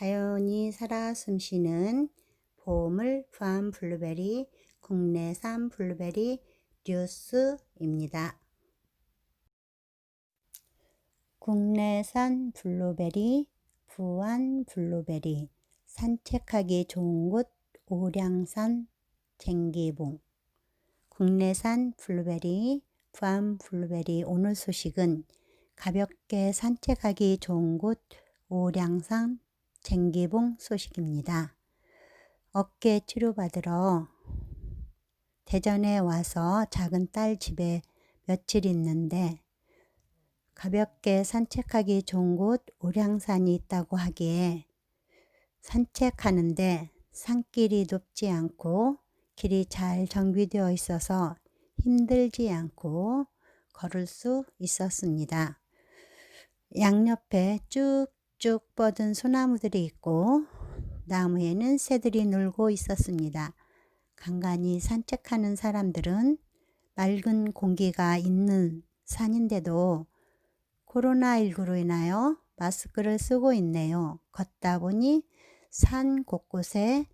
자연이 살아 숨쉬는 보물 팜 블루베리 국내산 블루베리 뉴스입니다. 국내산 블루베리 부안 블루베리 산책하기 좋은 곳 오량산 쟁기봉 국내산 블루베리 부안 블루베리 오늘 소식은 가볍게 산책하기 좋은 곳 오량산 쟁기봉 소식입니다. 어깨 치료받으러 대전에 와서 작은 딸 집에 며칠 있는데 가볍게 산책하기 좋은 곳 오량산이 있다고 하기에 산책하는데 산길이 높지 않고 길이 잘 정비되어 있어서 힘들지 않고 걸을 수 있었습니다. 양옆에 쭉 쭉 뻗은 소나무들이 있고 나무에는 새들이 놀고 있었습니다. 간간히 산책하는 사람들은 맑은 공기가 있는 산인데도 코로나19로 인하여 마스크를 쓰고 있네요. 걷다 보니 산 곳곳에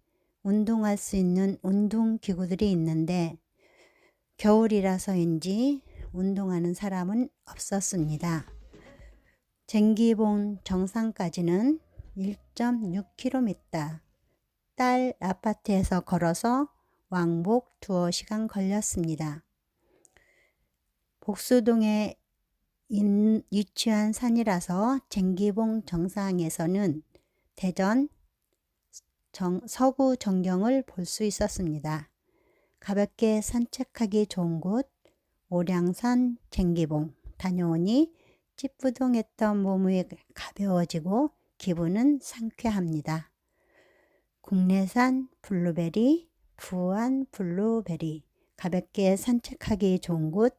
운동할 수 있는 운동기구들이 있는데 겨울이라서인지 운동하는 사람은 없었습니다. 쟁기봉 정상까지는 1.6km. 딸 아파트에서 걸어서 왕복 두어 시간 걸렸습니다. 복수동에 인, 위치한 산이라서 쟁기봉 정상에서는 대전 정, 서구 전경을 볼 수 있었습니다. 가볍게 산책하기 좋은 곳 오량산 쟁기봉 다녀오니 찌뿌둥했던 몸이 가벼워지고 기분은 상쾌합니다. 국내산 블루베리, 부안 블루베리, 가볍게 산책하기 좋은 곳,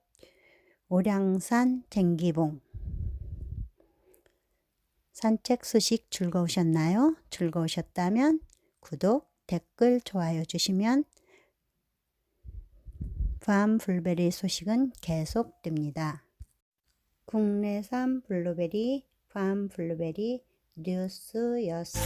오량산 쟁기봉. 산책 소식 즐거우셨나요? 즐거우셨다면 구독, 댓글, 좋아요 주시면 부안 블루베리 소식은 계속됩니다. 국내산 블루베리, 팜 블루베리 뉴스였습니다.